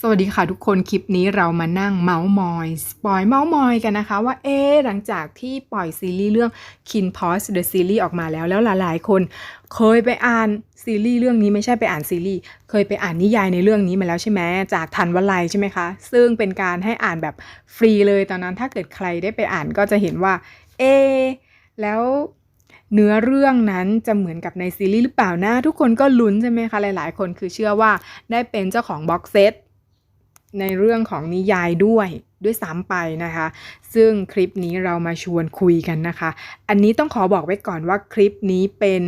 สวัสดีค่ะทุกคนคลิปนี้เรามานั่งเมาส์มอย สปอยเมาส์มอยกันนะคะว่าเอ๊หลังจากที่ปล่อยซีรีส์เรื่อง Kin p o s The Series ออกมาแล้วแล้วหลายๆ คนเคยไปอ่านซีรีส์เรื่องนี้ไม่ใช่ไปอ่านซีรีส์เคยไปอ่านนิยายในเรื่องนี้มาแล้วใช่ไหมจากทันวลัยใช่ไหมคะ ซึ่งเป็นการให้อ่านแบบฟรีเลยตอนนั้นถ้าเกิดใครได้ไปอ่านก็จะเห็นว่าเอ๊แล้วเนื้อเรื่องนั้นจะเหมือนกับในซีรีส์หรือเปล่านะ ทุกคนก็ลุ้นใช่ไหมคะ หลายๆ คนคือเชื่อว่าได้เป็นเจ้าของบ็อกเซต ในเรื่องของนิยายด้วยด้วยซ้ำไปนะคะ ซึ่งคลิปนี้เรามาชวนคุยกันนะคะ อันนี้ต้องขอบอกไว้ก่อนว่าคลิปนี้เป็น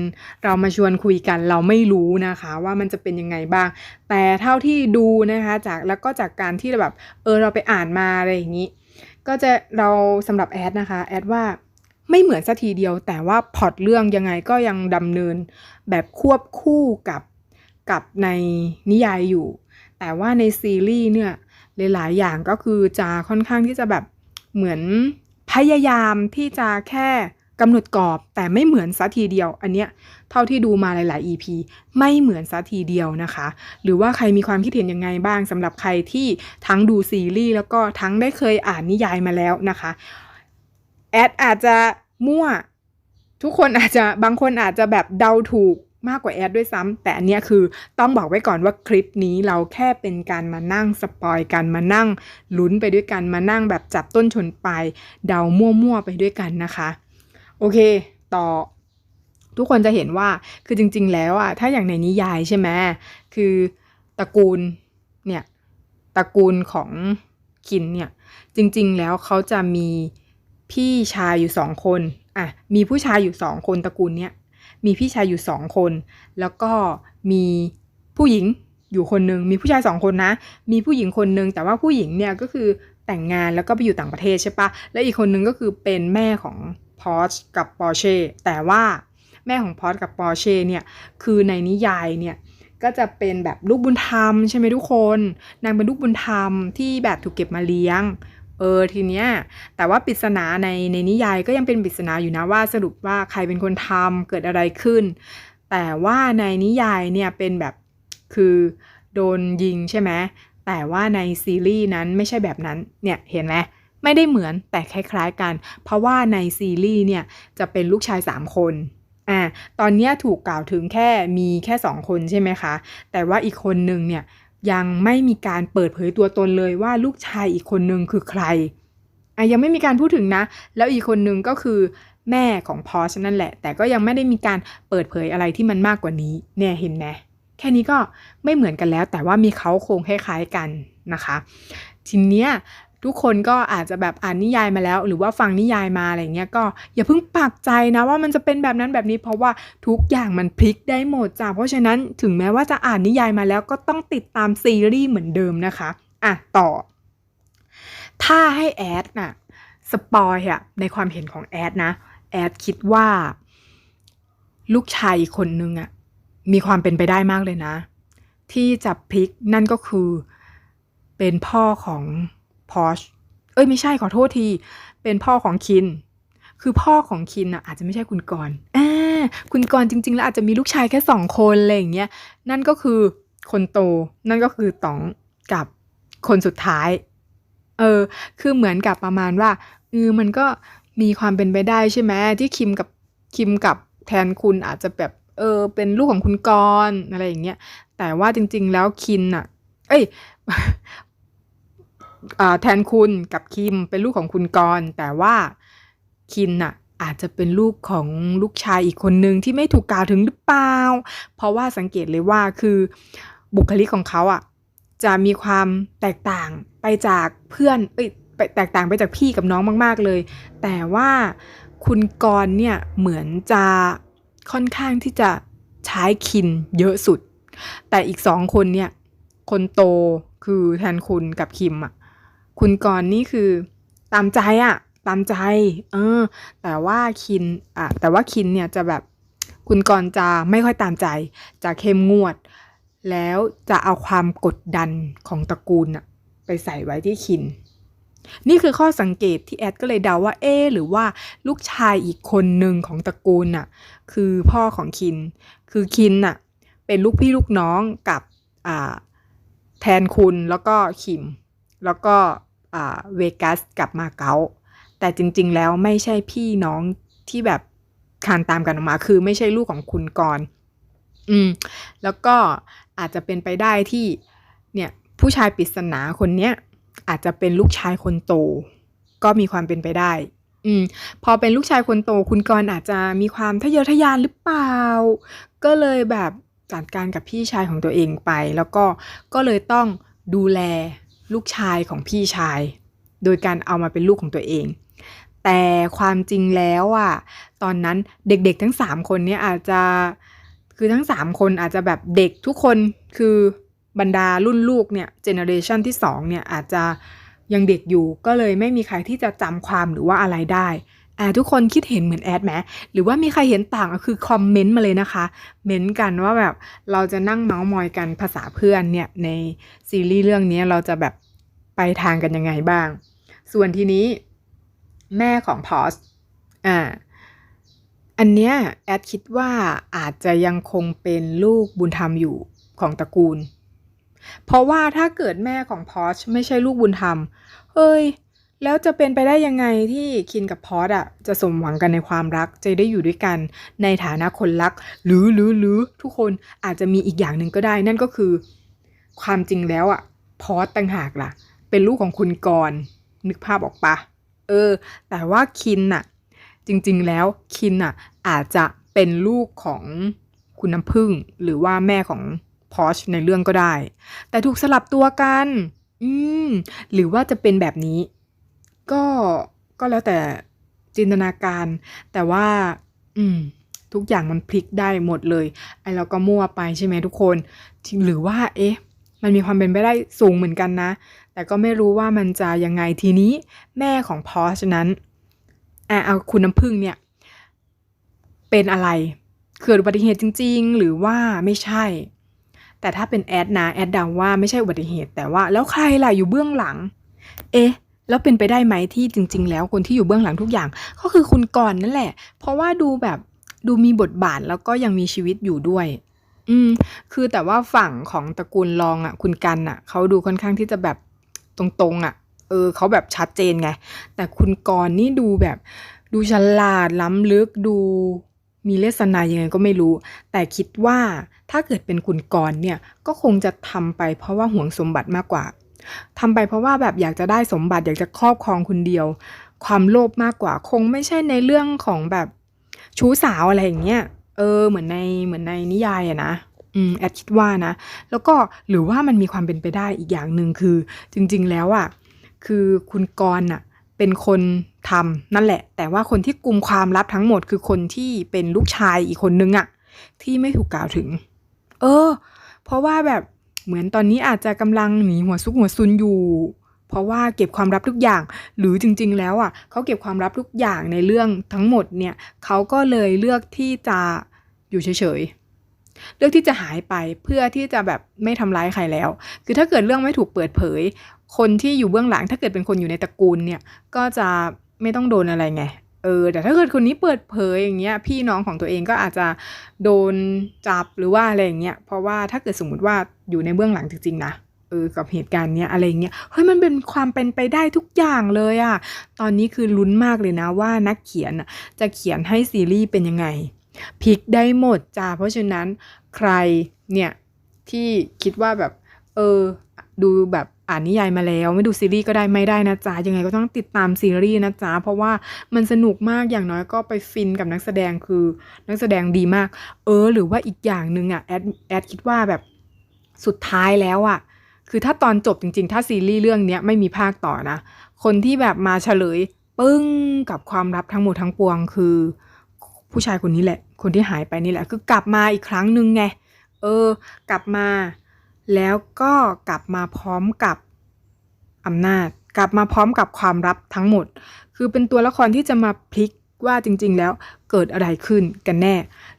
เรามาชวนคุยกันเราไม่รู้นะคะ ว่ามันจะเป็นยังไงบ้าง แต่เท่าที่ดูนะคะจากแล้วก็จากการที่แบบเออเราไปอ่านมาอะไรอย่างนี้ ก็จะเราสำหรับแอดนะคะแอดว่าไม่เหมือนสัทีเดียว แต่ว่าพอตเรื่องยังไงก็ยังดำเนินแบบควบคู่กับกับในนิยายอยู่ แต่ว่าในซีรีส์เนี่ยหลายๆอย่างก็คือจะค่อนข้างที่จะแบบเหมือนพยายามที่จะแค่กำหนดกรอบแต่ไม่เหมือนสัทีเดียว อันเนี้ยเท่าที่ดูมาหลาย ๆ EP ไม่เหมือนสัทีเดียวนะคะ หรือว่าใครมีความคิดเห็นยังไงบ้างสำหรับใครที่ทั้งดูซีรีส์แล้วก็ทั้งได้เคยอ่านนิยายมาแล้วนะคะแอดอาจจะมั่ว ทุกคนอาจจะบางคนอาจจะแบบเดาถูกมากกว่าแอดด้วยซ้ำแต่อันเนี้ยคือต้องบอกไว้ก่อนว่าคลิปนี้เราแค่เป็นการมานั่งสปอยกันมานั่งลุ้นไปด้วยกันมานั่งแบบจับต้นชนปลายเดามั่วๆไปด้วยกันนะคะ โอเค ต่อ ทุกคนจะเห็นว่าคือจริง ๆ แล้วอะถ้าอย่างในนิยายใช่ไหมคือตระกูลเนี่ยตระกูลของคินเนี่ยจริง ๆ แล้วเขาจะมีพี่ชายอยู่สองคนอะมีผู้ชายอยู่สองคนตระกูลเนี้ย มีพี่ชายอยู่สองคน แล้วก็มีผู้หญิงอยู่คนหนึ่งมีผู้ชายสองคนนะ มีผู้หญิงคนหนึ่งแต่ว่าผู้หญิงเนี่ยก็คือแต่งงานแล้วก็ไปอยู่ต่างประเทศใช่ปะและอีกคนนึงก็คือเป็นแม่ของพอชกับปอร์เช่แต่ว่าแม่ของพอชกับปอร์เช่เนี่ยคือในนิยายเนี่ยก็จะเป็นแบบลูกบุญธรรมใช่ไหมทุกคน นางเป็นลูกบุญธรรมที่แบบถูกเก็บมาเลี้ยง เออทีเนี้ยแต่ว่าปริศนาในในนิยายก็ยังเป็นปริศนาอยู่นะว่าสรุปว่าใครเป็นคนทำเกิดอะไรขึ้น แต่ว่าในนิยายเนี่ยเป็นแบบคือโดนยิงใช่ไหมแต่ว่าในซีรีส์นั้นไม่ใช่แบบนั้นเนี่ยเห็นไหมไม่ได้เหมือนแต่คล้ายๆกัน เพราะว่าในซีรีส์เนี่ยจะเป็นลูกชาย 3 คนอ่าตอนเนี้ยถูกกล่าวถึงแค่มีแค่ 2 คนใช่ไหมคะ แต่ว่าอีกคนหนึ่งเนี่ย ยังไม่มีการเปิดเผยตัวตนเลยว่าลูกชายอีกคนหนึ่งคือใครอะยังไม่มีการพูดถึงนะ แล้วอีกคนหนึ่งก็คือแม่ของพอชนั่นแหละ แต่ก็ยังไม่ได้มีการเปิดเผยอะไรที่มันมากกว่านี้ เนี่ยเห็นไหมแค่นี้ก็ไม่เหมือนกันแล้ว แต่ว่ามีเขาโครงคล้ายๆกันนะคะ ทีเนี้ย ทุกคนก็อาจจะแบบอ่านนิยายมาแล้ว หรือว่าฟังนิยายมาอะไรเงี้ยก็อย่าเพิ่งปักใจนะว่ามันจะเป็นแบบนั้นแบบนี้ เพราะว่าทุกอย่างมันพลิกได้หมดจ้ะเพราะฉะนั้นถึงแม้ว่าจะอ่านนิยายมาแล้วก็ต้องติดตามซีรีส์เหมือนเดิมนะคะอะต่อ ถ้าให้แอดน่ะสปอยอะในความเห็นของแอดนะแอดคิดว่า ลูกชายอีกคนนึงอะมีความเป็นไปได้มากเลยนะ ที่จะพลิกนั่นก็คือเป็นพ่อของ พอชเอ้ยไม่ใช่ขอโทษที เป็นพ่อของคิน คือพ่อของคินอะอาจจะไม่ใช่คุณกรณ์อ่าคุณกรณ์จริง ๆ แล้วอาจจะมีลูกชายแค่สองคนอะไรอย่างเงี้ยนั่นก็คือคนโต นั่นก็คือต๋องกับคนสุดท้าย เออ คือเหมือนกับประมาณว่าเออมันก็มีความเป็นไปได้ใช่ไหมที่คิมกับคิมกับแทนคุณอาจจะแบบเออเป็นลูกของคุณกรณ์อะไรอย่างเงี้ยแต่ว่าจริง ๆ แล้วคินอะเอ้ย แทนคุณกับคิมเป็นลูกของคุณกรณ์แต่ว่าคินน่ะอาจจะเป็นลูกของลูกชายอีกคนนึงที่ไม่ถูกกล่าวถึงหรือเปล่า เพราะว่าสังเกตเลยว่าคือบุคลิกของเขาอะจะมีความแตกต่างไปจากเพื่อนเอ้ยไปแตกต่างไปจากพี่กับน้องมาก ๆเลย แต่ว่าคุณกรณ์เนี่ยเหมือนจะค่อนข้างที่จะใช้คินเยอะสุด แต่อีกสองคนเนี่ยคนโตคือแทนคุณกับคิมอะ คุณกรณ์นี่คือตามใจอะตามใจ เออ แต่ว่าคินอะแต่ว่าคินเนี่ยจะแบบคุณกรณ์จะไม่ค่อยตามใจ จะเข้มงวด แล้วจะเอาความกดดันของตระกูลอะไปใส่ไว้ที่คิน นี่คือข้อสังเกตที่แอดก็เลยเดาว่าเอ๊หรือว่าลูกชายอีกคนหนึ่งของตระกูลน่ะ คือพ่อของคิน คือคินน่ะ เป็นลูกพี่ลูกน้องกับอ่าแทนคุณแล้วก็คิม แล้วก็ เวกัสกับมาเก๊าแต่จริง ๆ แล้วไม่ใช่พี่น้องที่แบบคานตามกันออกมา คือไม่ใช่ลูกของคุณกรณ์อืม แล้วก็อาจจะเป็นไปได้ที่เนี่ยผู้ชายปริศนาคนเนี้ยอาจจะเป็นลูกชายคนโต ก็มีความเป็นไปได้ อืม พอเป็นลูกชายคนโต คุณกรณ์อาจจะมีความทะเยอทะยานหรือเปล่า ก็เลยแบบจัดการกับพี่ชายของตัวเองไป แล้วก็ก็เลยต้องดูแล ลูกชายของพี่ชาย โดยการเอามาเป็นลูกของตัวเอง แต่ความจริงแล้วอะตอนนั้นเด็กๆทั้งสามคนเนี้ยอาจจะคือทั้งสามคนอาจจะแบบเด็กทุกคนคือบรรดารุ่นลูกเนี่ยเจเนอเรชันที่สองเนี่ยอาจจะยังเด็กอยู่ก็เลยไม่มีใครที่จะจำความหรือว่าอะไรได้ อ่าทุกคนคิดเห็นเหมือนแอดไหมหรือว่ามีใครเห็นต่างก็คือคอมเมนต์มาเลยนะคะ เม้นต์กันว่าแบบเราจะนั่งเมาส์มอยกันภาษาเพื่อนเนี่ยในซีรีส์เรื่องนี้เราจะแบบไปทางกันยังไงบ้าง ส่วนทีนี้แม่ของพอสอ่าอันเนี้ยแอดคิดว่าอาจจะยังคงเป็นลูกบุญธรรมอยู่ของตระกูล เพราะว่าถ้าเกิดแม่ของพอชไม่ใช่ลูกบุญธรรม เฮ้ย แล้วจะเป็นไปได้ยังไงที่คินกับพอสอะจะสมหวังกันในความรักจะได้อยู่ด้วยกันในฐานะคนรัก หรือหรือหรือทุกคนอาจจะมีอีกอย่างหนึ่งก็ได้ นั่นก็คือ ความจริงแล้วอะพอสต่างหากล่ะ เป็นลูกของคุณกรนึกภาพออกปะเออ แต่ว่าคินน่ะจริง ๆ แล้วคินอะอาจจะเป็นลูกของคุณน้ำพึ่ง หรือว่าแม่ของพอชในเรื่องก็ได้ แต่ถูกสลับตัวกัน อืมหรือว่าจะเป็นแบบนี้ ก็ก็แล้วแต่จินตนาการ แต่ว่า อืม ทุกอย่างมันพลิกได้หมดเลย ไอเราก็มั่วไปใช่ไหมทุกคน หรือว่า เอ๊ะ มันมีความเป็นไปได้สูงเหมือนกันนะ แต่ก็ไม่รู้ว่ามันจะยังไงทีนี้แม่ของพอชนั้นอะเอาคุณน้ำพึ่งเนี่ย เป็นอะไร เกิดอุบัติเหตุจริง ๆ หรือว่าไม่ใช่ แต่ถ้าเป็นแอดนะแอดเดาว่าไม่ใช่อุบัติเหตุแต่ว่า แล้วใครล่ะอยู่เบื้องหลัง เอ๊ะ แล้วเป็นไปได้ไหมที่จริง ๆ แล้วคนที่อยู่เบื้องหลังทุกอย่าง ก็คือคุณกรณ์นั่นแหละ เพราะว่าดูแบบดูมีบทบาทแล้วก็ยังมีชีวิตอยู่ด้วย อืม คือแต่ว่าฝั่งของตระกูลรองอะ คุณกันอะเขาดูค่อนข้างที่จะแบบตรงๆอะ เออเขาแบบชัดเจนไง แต่คุณกรณ์นี่ดูแบบดูฉลาดล้ำลึกดูมีเลสนายังไงก็ไม่รู้ แต่คิดว่าถ้าเกิดเป็นคุณกรณ์เนี่ย ก็คงจะทำไปเพราะว่าห่วงสมบัติมากกว่า ทำไปเพราะว่าแบบอยากจะได้สมบัติอยากจะครอบครองคนเดียว ความโลภมากกว่าคงไม่ใช่ในเรื่องของแบบชู้สาวอะไรอย่างเงี้ยเออเหมือนในเหมือนในนิยายอะนะอืมแอดคิดว่านะ แล้วก็หรือว่ามันมีความเป็นไปได้อีกอย่างหนึ่งคือ จริง ๆ แล้วอะคือคุณกรณ์อะเป็นคนทำนั่นแหละ แต่ว่าคนที่กุมความลับทั้งหมดคือคนที่เป็นลูกชายอีกคนนึงอะที่ไม่ถูกกล่าวถึง เออ เพราะว่าแบบ เหมือนตอนนี้อาจจะกำลังหนีหัวซุกหัวซุนอยู่ เพราะว่าเก็บความลับทุกอย่าง หรือจริง ๆ แล้วอะเขาเก็บความลับทุกอย่างในเรื่องทั้งหมดเนี่ยเขาก็เลยเลือกที่จะอยู่เฉยๆ เลือกที่จะหายไปเพื่อที่จะแบบไม่ทำร้ายใครแล้ว คือถ้าเกิดเรื่องไม่ถูกเปิดเผย คนที่อยู่เบื้องหลังถ้าเกิดเป็นคนอยู่ในตระกูลเนี่ยก็จะไม่ต้องโดนอะไรไง เออแต่ถ้าเกิดคนนี้เปิดเผยอย่างเงี้ยพี่น้องของตัวเองก็อาจจะโดนจับหรือว่าอะไรอย่างเงี้ยเพราะว่าถ้าเกิดสมมติว่าอยู่ในเบื้องหลังจริงๆนะเออกับเหตุการณ์เนี้ยอะไรเงี้ยเฮ้ยมันเป็นความเป็นไปได้ทุกอย่างเลยอะตอนนี้คือลุ้นมากเลยนะว่านักเขียนจะเขียนให้ซีรีส์เป็นยังไงพลิกได้หมดจ้าเพราะฉะนั้นใครเนี่ยที่คิดว่าแบบเออ ดูแบบอ่านนิยายมาแล้ว ไม่ดูซีรีส์ก็ได้ไม่ได้นะจ๊ะยังไงก็ต้องติดตามซีรีส์นะจ๊ะเพราะว่ามันสนุกมากอย่างน้อยก็ไปฟินกับนักแสดงคือนักแสดงดีมาก เออ หรือว่าอีกอย่างหนึ่งอะแอดแอดคิดว่าแบบสุดท้ายแล้วอะคือถ้าตอนจบจริง ๆ ถ้าซีรีส์เรื่องเนี้ยไม่มีภาคต่อนะ คนที่แบบมาเฉลยปึ้งกับความลับทั้งหมดทั้งปวงคือ ผู้ชายคนนี้แหละ คนที่หายไปนี่แหละ คือกลับมาอีกครั้งหนึ่งไงเออกลับมา แล้วก็กลับมาพร้อมกับอำนาจ กลับมาพร้อมกับความลับทั้งหมด คือเป็นตัวละครที่จะมาพลิกว่าจริงๆ แล้วเกิดอะไรขึ้นกันแน่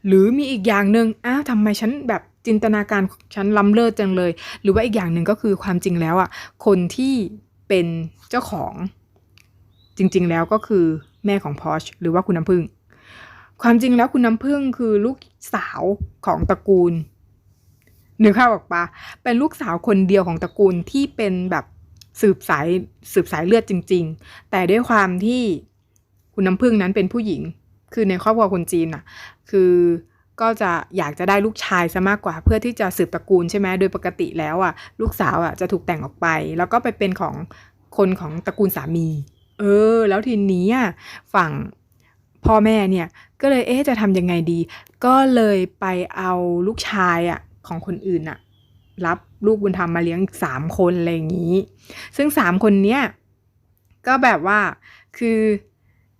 หรือมีอีกอย่างหนึ่งอ้าวทำไมฉันแบบจินตนาการฉันล้ำเลิศจังเลย หรือว่าอีกอย่างหนึ่งก็คือความจริงแล้วอะคนที่เป็นเจ้าของ จริงๆ แล้วก็คือแม่ของพอชหรือว่าคุณน้ำพึ่ง ความจริงแล้วคุณน้ำพึ่งคือลูกสาวของตระกูล นึกภาพออกปะเป็นลูกสาวคนเดียวของตระกูลที่เป็นแบบสืบสายสืบสายเลือดจริง ๆ แต่ด้วยความที่คุณน้ำพึ่งนั้นเป็นผู้หญิง คือในครอบครัวคนจีนอะคือก็จะอยากจะได้ลูกชายซะมากกว่า เพื่อที่จะสืบตระกูลใช่ไหมโดยปกติแล้วอะลูกสาวอะจะถูกแต่งออกไป แล้วก็ไปเป็นของคนของตระกูลสามี เออ แล้วทีนี้ฝั่งพ่อแม่เนี่ย ก็เลยเอ๊ะจะทำยังไงดี ก็เลยไปเอาลูกชายอะ ของคนอื่นอะรับลูกบุญธรรมมาเลี้ยงสามคนอะไรอย่างนี้ ซึ่งสามคนเนี้ยก็แบบว่าคือ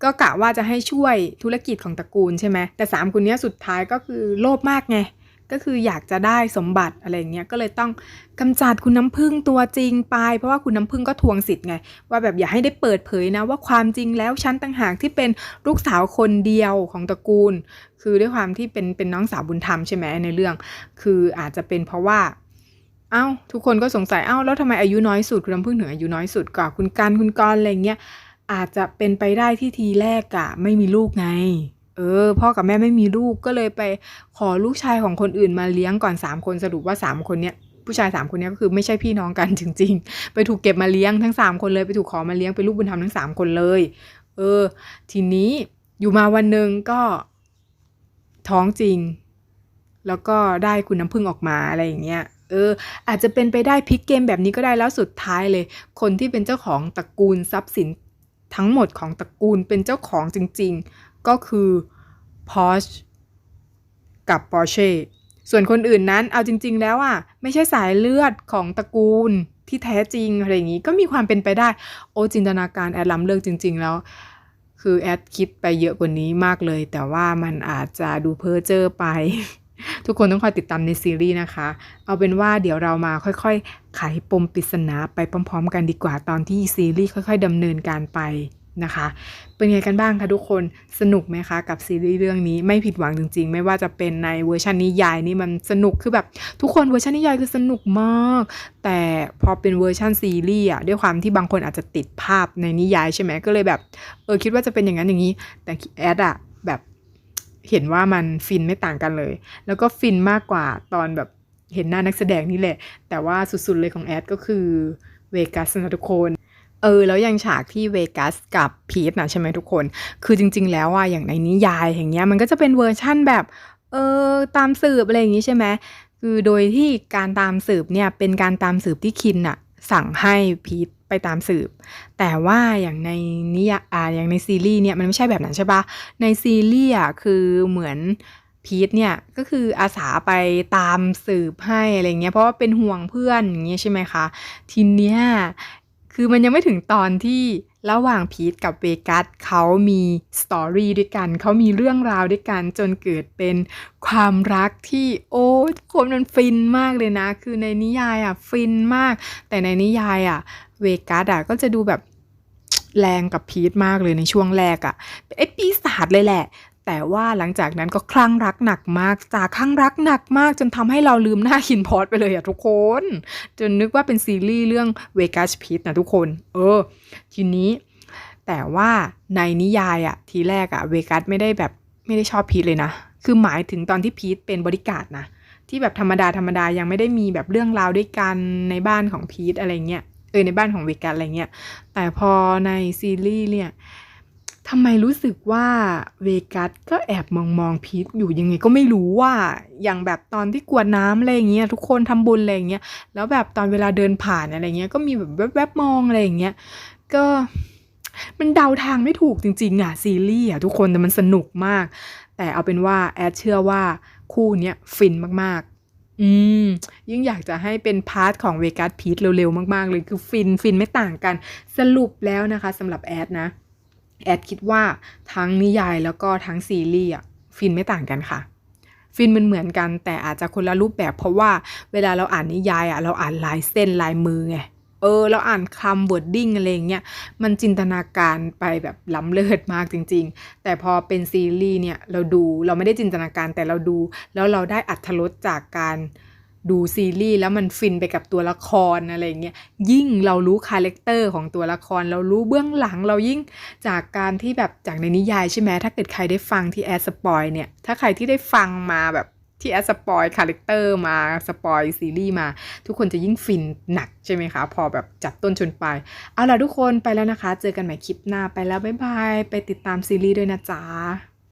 ก็กะว่าจะให้ช่วยธุรกิจของตระกูลใช่ไหมแต่สามคนเนี้ยสุดท้ายก็คือโลภมากไง ก็คืออยากจะได้สมบัติอะไรเงี้ยก็เลยต้องกำจัดคุณน้ำพึ่งตัวจริงไป เพราะว่าคุณน้ำพึ่งก็ทวงสิทธิ์ไง ว่าแบบอย่าให้ได้เปิดเผยนะ ว่าความจริงแล้วฉันต่างหากที่เป็นลูกสาวคนเดียวของตระกูล คือด้วยความที่เป็นเป็นน้องสาวบุญธรรมใช่ไหมในเรื่อง คืออาจจะเป็นเพราะว่าเอ้าทุกคนก็สงสัยเอ้าแล้วทำไมอายุน้อยสุดคุณน้ำพึ่งถึงอายุน้อยสุดกว่าคุณกันคุณกรอะไรเงี้ยอาจจะเป็นไปได้ที่ทีแรกอะไม่มีลูกไง เออ พ่อกับแม่ไม่มีลูกก็เลยไปขอลูกชายของคนอื่นมาเลี้ยงก่อน 3 คนสรุปว่า 3 คนเนี้ยผู้ชาย 3 คนเนี้ยก็คือไม่ใช่พี่น้องกันจริง ๆ ไปถูกเก็บมาเลี้ยงทั้ง 3 คนเลยไปถูกขอมาเลี้ยงเป็นลูกบุญธรรมทั้ง 3 คนเลย เออ ทีนี้อยู่มาวันหนึ่งก็ท้องจริง แล้วก็ได้คุณน้ำพึ่งออกมาอะไรอย่างเงี้ยเอออาจจะเป็นไปได้พลิกเกมแบบนี้ก็ได้แล้วสุดท้ายเลย คนที่เป็นเจ้าของตระกูลทรัพย์สินทั้งหมดของตระกูลเป็นเจ้าของจริง ๆ ก็คือ Porsche กับ Porsche ส่วนคนอื่นนั้นเอาจริง ๆ แล้วอะไม่ใช่สายเลือดของตระกูลที่แท้จริงอะไรอย่างนี้ก็มีความเป็นไปได้ โอ้จินตนาการแอดล้ำเลิกจริง ๆ แล้ว คือแอดคิดไปเยอะกว่านี้มากเลย แต่ว่ามันอาจจะดูเพ้อเจ้อไป ทุกคนต้องคอยติดตามในซีรีส์นะคะ เอาเป็นว่าเดี๋ยวเรามาค่อยๆ ไขปมปริศนาไปพร้อม ๆ กันดีกว่าตอนที่ซีรีส์ค่อย ๆดำเนินการไป นะคะ เป็นไงกันบ้างคะทุกคนสนุกไหมคะกับซีรีส์เรื่องนี้ไม่ผิดหวังจริง ๆ ไม่ว่าจะเป็นในเวอร์ชันนิยายนี่มันสนุกคือแบบทุกคนเวอร์ชันนิยายคือสนุกมาก แต่พอเป็นเวอร์ชันซีรีส์อะด้วยความที่บางคนอาจจะติดภาพในนิยายใช่ไหมก็เลยแบบเออคิดว่าจะเป็นอย่างนั้นอย่างนี้ แต่แอดอะแบบเห็นว่ามันฟินไม่ต่างกันเลย แล้วก็ฟินมากกว่าตอนแบบเห็นหน้านักแสดงนี่แหละ แต่ว่าสุดๆเลยของแอดก็คือเวกัสนะทุกคน เออแล้วยังฉากที่เวกัสกับพีทนะใช่ไหมทุกคน คือจริง ๆ แล้วอะอย่างในนิยายอย่างเงี้ยมันก็จะเป็นเวอร์ชั่นแบบเออตามสืบอะไรอย่างงี้ใช่ไหมคือโดยที่การตามสืบเนี่ยเป็นการตามสืบที่คินอะสั่งให้พีทไปตามสืบ แต่ว่าอย่างในนิยายอ่าอย่างในซีรีส์เนี่ยมันไม่ใช่แบบนั้นใช่ปะในซีรีส์อะคือเหมือนพีทเนี่ยก็คืออาสาไปตามสืบให้อะไรเงี้ยเพราะว่าเป็นห่วงเพื่อนอย่างเงี้ยใช่ไหมคะทีเนี้ย คือมันยังไม่ถึงตอนที่ระหว่างพีทกับเวกัสเขามีสตอรี่ด้วยกัน เขามีเรื่องราวด้วยกัน จนเกิดเป็นความรักที่โอ้คนมันฟินมากเลยนะ คือในนิยายอะฟินมาก แต่ในนิยายอะเวกัสอะก็จะดูแบบแรงกับพีทมากเลยในช่วงแรกอะ่ะไอปีศาจเลยแหละ แต่ว่าหลังจากนั้นก็คลั่งรักหนักมาก จากคลั่งรักหนักมาก จนทำให้เราลืมหน้าคินพอดไปเลยอะทุกคน จนนึกว่าเป็นซีรีส์เรื่องเวกัสพีทนะทุกคน เออ ทีนี้ แต่ว่าในนิยายอะทีแรกอะเวกัสไม่ได้แบบไม่ได้ชอบพีทเลยนะ คือหมายถึงตอนที่พีทเป็นบริการนะ ที่แบบธรรมดาธรรมดายังไม่ได้มีแบบเรื่องราวด้วยกันในบ้านของพีทอะไรเงี้ย เออในบ้านของเวกัสอะไรเงี้ย แต่พอในซีรีส์เนี่ย ทำไมรู้สึกว่าเวกัสก็แอบมองมองพีทอยู่ยังไงก็ไม่รู้ว่า อย่างแบบตอนที่กวดน้ำอะไรอย่างเงี้ยทุกคนทำบุญอะไรอย่างเงี้ยแล้วแบบตอนเวลาเดินผ่านอะไรเงี้ยก็มีแบบแวบๆมองอะไรอย่างเงี้ยก็มันเดาทางไม่ถูกจริงๆอะซีรีส์อะทุกคนแต่มันสนุกมาก แต่เอาเป็นว่าแอดเชื่อว่าคู่เนี้ยฟินมากๆ อืมยิ่งอยากจะให้เป็นพาร์ทของเวกัสพีทเร็วๆมากๆเลยคือฟินฟินไม่ต่างกันสรุปแล้วนะคะสำหรับแอดนะ แอดคิดว่าทั้งนิยายแล้วก็ทั้งซีรีส์อะฟินไม่ต่างกันค่ะ ฟินมันเหมือนกันแต่อาจจะคนละรูปแบบเพราะว่าเวลาเราอ่านนิยายอะเราอ่านลายเส้นลายมือไงเออเราอ่านคำ wording อะไรเงี้ยมันจินตนาการไปแบบล้ำเลิศมากจริง ๆ แต่พอเป็นซีรีส์เนี่ยเราดูเราไม่ได้จินตนาการแต่เราดู แล้วเราได้อัธรสจากการ ดูซีรีส์แล้วมันฟินไปกับตัวละครอะไรเงี้ยยิ่งเรารู้คาแรคเตอร์ของตัวละคร เรารู้เบื้องหลังเรายิ่งจากการที่แบบจากในนิยายใช่ไหมถ้าเกิดใครได้ฟังที่แอดสปอยเนี่ยถ้าใครที่ได้ฟังมาแบบที่แอดสปอยคาแรคเตอร์มาสปอยซีรีส์มา ทุกคนจะยิ่งฟินหนักใช่ไหมคะ พอแบบจับต้นชนปลายเอาล่ะทุกคนไปแล้วนะคะ เจอกันใหม่คลิปหน้าไปแล้วบ๊ายบาย ไปติดตามซีรีส์ด้วยนะจ๊ะ